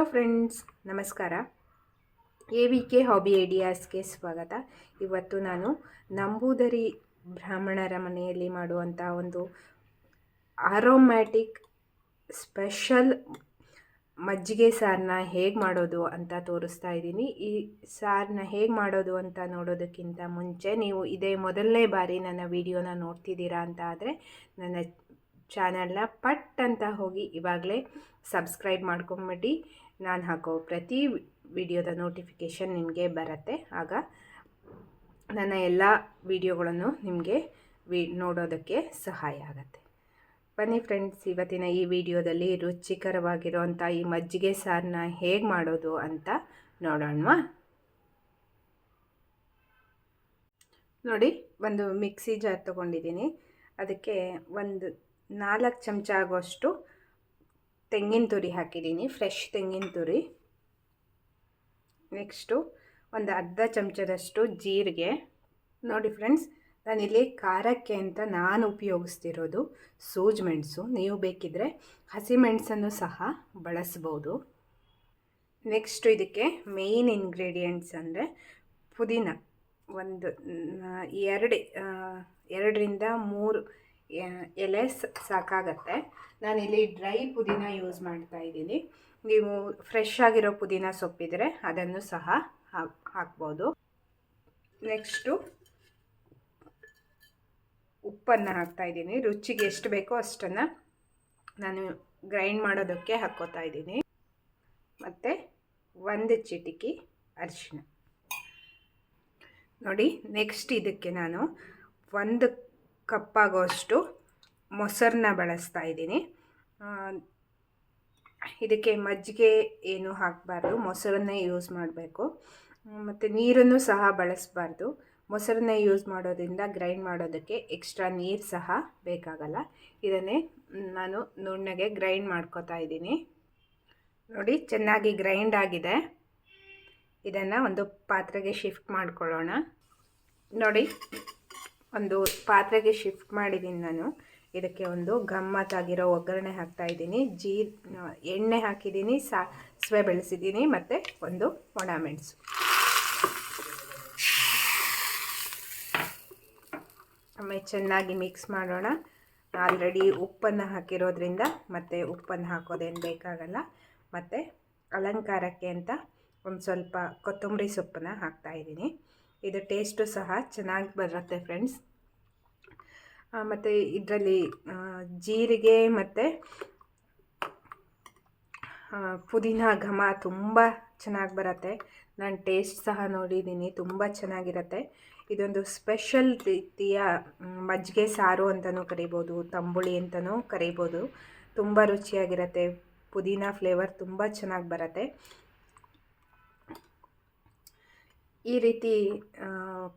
Friends, ನಮಸ್ಕಾರ. A V K hobby ಐಡಿಯಾಸ್ಗೆ ಸ್ವಾಗತ. ಇವತ್ತು ನಾನು ನಂಬೂದರಿ ಬ್ರಾಹ್ಮಣರ ಮನೆಯಲ್ಲಿ ಮಾಡುವಂಥ ಒಂದು ಆರೋಮ್ಯಾಟಿಕ್ ಸ್ಪೆಷಲ್ ಮಜ್ಜಿಗೆ ಸಾರನ್ನ ಹೇಗೆ ಮಾಡೋದು ಅಂತ ತೋರಿಸ್ತಾ ಇದ್ದೀನಿ. ಈ ಸಾರನ್ನ ಹೇಗೆ ಮಾಡೋದು ಅಂತ ನೋಡೋದಕ್ಕಿಂತ ಮುಂಚೆ ನೀವು ಇದೇ ಮೊದಲನೇ ಬಾರಿ ನನ್ನ ವಿಡಿಯೋನ ನೋಡ್ತಿದ್ದೀರಾ ಅಂತ ಆದರೆ ನನ್ನ ಚಾನಲ್ನ ಪಟ್ ಅಂತ ಹೋಗಿ ಇವಾಗಲೇ ಸಬ್ಸ್ಕ್ರೈಬ್ ಮಾಡ್ಕೊಂಬಿಟ್ಟು ನಾನು ಹಾಕೋ ಪ್ರತಿ ವಿಡಿಯೋದ ನೋಟಿಫಿಕೇಷನ್ ನಿಮಗೆ ಬರುತ್ತೆ. ಆಗ ನನ್ನ ಎಲ್ಲ ವಿಡಿಯೋಗಳನ್ನು ನಿಮಗೆ ವಿ ನೋಡೋದಕ್ಕೆ ಸಹಾಯ ಆಗುತ್ತೆ. ಬನ್ನಿ ಫ್ರೆಂಡ್ಸ್, ಇವತ್ತಿನ ಈ ವಿಡಿಯೋದಲ್ಲಿ ರುಚಿಕರವಾಗಿರುವಂಥ ಈ ಮಜ್ಜಿಗೆ ಸಾರನ್ನ ಹೇಗೆ ಮಾಡೋದು ಅಂತ ನೋಡೋಣವಾ. ನೋಡಿ, ಒಂದು ಮಿಕ್ಸಿ ಜಾರ್ ತೊಗೊಂಡಿದ್ದೀನಿ. ಅದಕ್ಕೆ ಒಂದು ನಾಲ್ಕು ಚಮಚ ಆಗುವಷ್ಟು ತೆಂಗಿನ ತುರಿ ಹಾಕಿದ್ದೀನಿ ಫ್ರೆಶ್ ತೆಂಗಿನ ತುರಿ. ನೆಕ್ಸ್ಟು ಒಂದು ಅರ್ಧ ಚಮಚದಷ್ಟು ಜೀರಿಗೆ. ನೋಡಿ ಫ್ರೆಂಡ್ಸ್ ನಾನಿಲ್ಲಿ ಖಾರಕ್ಕೆ ಅಂತ ನಾನು ಉಪಯೋಗಿಸ್ತಿರೋದು ಸೂಜ್ ಮೆಣಸು ನೀವು ಬೇಕಿದ್ದರೆ ಹಸಿಮೆಣಸನ್ನು ಸಹ ಬಳಸ್ಬೋದು. ನೆಕ್ಸ್ಟು ಇದಕ್ಕೆ ಮೇಯ್ನ್ ಇಂಗ್ರೀಡಿಯೆಂಟ್ಸ್ ಅಂದರೆ ಪುದೀನ. ಒಂದು ಎರಡು ಎರಡರಿಂದ ಮೂರು ಎಲೆ ಸಾಕಾಗತ್ತೆ. ನಾನಿಲ್ಲಿ ಡ್ರೈ ಪುದೀನ ಯೂಸ್ ಮಾಡ್ತಾ ಇದ್ದೀನಿ. ನೀವು ಫ್ರೆಶ್ ಆಗಿರೋ ಪುದೀನ ಸೊಪ್ಪಿದ್ರೆ ಅದನ್ನು ಸಹ ಹಾಕ್ಬೋದು. ನೆಕ್ಸ್ಟು ಉಪ್ಪನ್ನು ಹಾಕ್ತಾ ಇದ್ದೀನಿ. ರುಚಿಗೆ ಎಷ್ಟು ಬೇಕೋ ಅಷ್ಟನ್ನು ನಾನು ಗ್ರೈಂಡ್ ಮಾಡೋದಕ್ಕೆ ಹಾಕ್ಕೋತಾ ಇದ್ದೀನಿ. ಮತ್ತು ಒಂದು ಚಿಟಿಕಿ ಅರಿಶಿನ ನೋಡಿ, ನೆಕ್ಸ್ಟ್ ಇದಕ್ಕೆ ನಾನು ಒಂದು ಕಪ್ಪಾಗೋಷ್ಟು ಮೊಸರನ್ನ ಬಳಸ್ತಾ ಇದ್ದೀನಿ. ಇದಕ್ಕೆ ಮಜ್ಜಿಗೆ ಏನು ಹಾಕಬಾರ್ದು, ಮೊಸರನ್ನೇ ಯೂಸ್ ಮಾಡಬೇಕು. ಮತ್ತು ನೀರನ್ನು ಸಹ ಬಳಸಬಾರ್ದು. ಮೊಸರನ್ನೇ ಯೂಸ್ ಮಾಡೋದ್ರಿಂದ ಗ್ರೈಂಡ್ ಮಾಡೋದಕ್ಕೆ ಎಕ್ಸ್ಟ್ರಾ ನೀರು ಸಹ ಬೇಕಾಗಲ್ಲ. ಇದನ್ನೇ ನಾನು ನುಣ್ಣಗೆ ಗ್ರೈಂಡ್ ಮಾಡ್ಕೋತಾ ಇದ್ದೀನಿ. ನೋಡಿ, ಚೆನ್ನಾಗಿ ಗ್ರೈಂಡ್ ಆಗಿದೆ. ಇದನ್ನು ಒಂದು ಪಾತ್ರೆಗೆ ಶಿಫ್ಟ್ ಮಾಡ್ಕೊಳ್ಳೋಣ. ನೋಡಿ ಒಂದು ಪಾತ್ರೆಗೆ ಶಿಫ್ಟ್ ಮಾಡಿದ್ದೀನಿ ನಾನು. ಇದಕ್ಕೆ ಒಂದು ಗಮ್ಮತ್ತಾಗಿರೋ ಒಗ್ಗರಣೆ ಹಾಕ್ತಾ ಇದ್ದೀನಿ. ಜೀ, ಎಣ್ಣೆ ಹಾಕಿದ್ದೀನಿ ಸಾಸಿವೆ ಬೆಳೆಸಿದ್ದೀನಿ ಮತ್ತು ಒಂದು ಒಣಮೆಣಸು. ಆಮೇಲೆ ಚೆನ್ನಾಗಿ ಮಿಕ್ಸ್ ಮಾಡೋಣ. ಆಲ್ರೆಡಿ ಉಪ್ಪನ್ನು ಹಾಕಿರೋದ್ರಿಂದ ಮತ್ತು ಉಪ್ಪನ್ನು ಹಾಕೋದೇನು ಬೇಕಾಗಲ್ಲ. ಮತ್ತು ಅಲಂಕಾರಕ್ಕೆ ಅಂತ ಒಂದು ಸ್ವಲ್ಪ ಕೊತ್ತಂಬರಿ ಸೊಪ್ಪನ್ನು ಹಾಕ್ತಾಯಿದ್ದೀನಿ ಇದು ಟೇಸ್ಟು ಸಹ ಚೆನ್ನಾಗಿ ಬರುತ್ತೆ ಫ್ರೆಂಡ್ಸ್. ಮತ್ತು ಇದರಲ್ಲಿ ಜೀರಿಗೆ ಮತ್ತು ಪುದೀನ ಘಮ ತುಂಬ ಚೆನ್ನಾಗಿ ಬರುತ್ತೆ. ನಾನು ಟೇಸ್ಟ್ ಸಹ ನೋಡಿದ್ದೀನಿ, ತುಂಬ ಚೆನ್ನಾಗಿರುತ್ತೆ. ಇದೊಂದು ಸ್ಪೆಷಲ್ ರೀತಿಯ ಮಜ್ಜಿಗೆ ಸಾರು ಅಂತಲೂ ಕರಿಬೋದು, ತಂಬುಳಿ ಅಂತಲೂ ಕರಿಬೋದು. ತುಂಬ ರುಚಿಯಾಗಿರುತ್ತೆ. ಪುದೀನ ಫ್ಲೇವರ್ ತುಂಬ ಚೆನ್ನಾಗಿ ಬರುತ್ತೆ. ಈ ರೀತಿ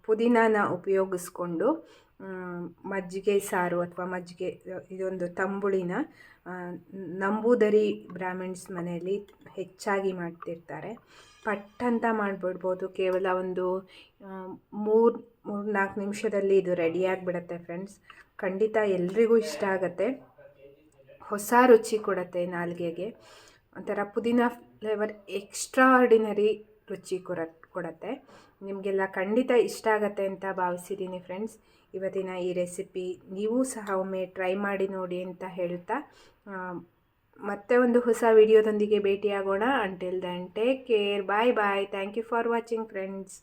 ಪುದೀನಾನ ಉಪಯೋಗಿಸ್ಕೊಂಡು ಮಜ್ಜಿಗೆ ಸಾರು ಅಥವಾ ಮಜ್ಜಿಗೆ, ಇದೊಂದು ತಂಬುಳಿನ ನಂಬೂದರಿ ಬ್ರಾಹ್ಮಿಣ್ಸ್ ಮನೆಯಲ್ಲಿ ಹೆಚ್ಚಾಗಿ ಮಾಡ್ತಿರ್ತಾರೆ. ಪಟ್ ಅಂತ ಮಾಡಿಬಿಡ್ಬೋದು. ಕೇವಲ ಒಂದು ಮೂರು ಮೂರು ನಾಲ್ಕು ನಿಮಿಷದಲ್ಲಿ ಇದು ರೆಡಿಯಾಗಿಬಿಡತ್ತೆ ಫ್ರೆಂಡ್ಸ್ ಖಂಡಿತ ಎಲ್ರಿಗೂ ಇಷ್ಟ ಆಗುತ್ತೆ. ಹೊಸ ರುಚಿ ಕೊಡುತ್ತೆ ನಾಲ್ಗೆಗೆ. ಒಂಥರ ಪುದೀನ ಫ್ಲೇವರ್ ಎಕ್ಸ್ಟ್ರಾ ಆರ್ಡಿನರಿ ರುಚಿ ಕೊರ ಕೊಡುತ್ತೆ. ನಿಮಗೆಲ್ಲ ಖಂಡಿತ ಇಷ್ಟ ಆಗತ್ತೆ ಅಂತ ಭಾವಿಸಿದ್ದೀನಿ ಫ್ರೆಂಡ್ಸ್. ಇವತ್ತಿನ ಈ ರೆಸಿಪಿ ನೀವು ಸಹ ಒಮ್ಮೆ ಟ್ರೈ ಮಾಡಿ ನೋಡಿ ಅಂತ ಹೇಳ್ತಾ ಮತ್ತೆ ಒಂದು ಹೊಸ ವಿಡಿಯೋದೊಂದಿಗೆ ಭೇಟಿಯಾಗೋಣ. Until then take care bye bye thank you for watching friends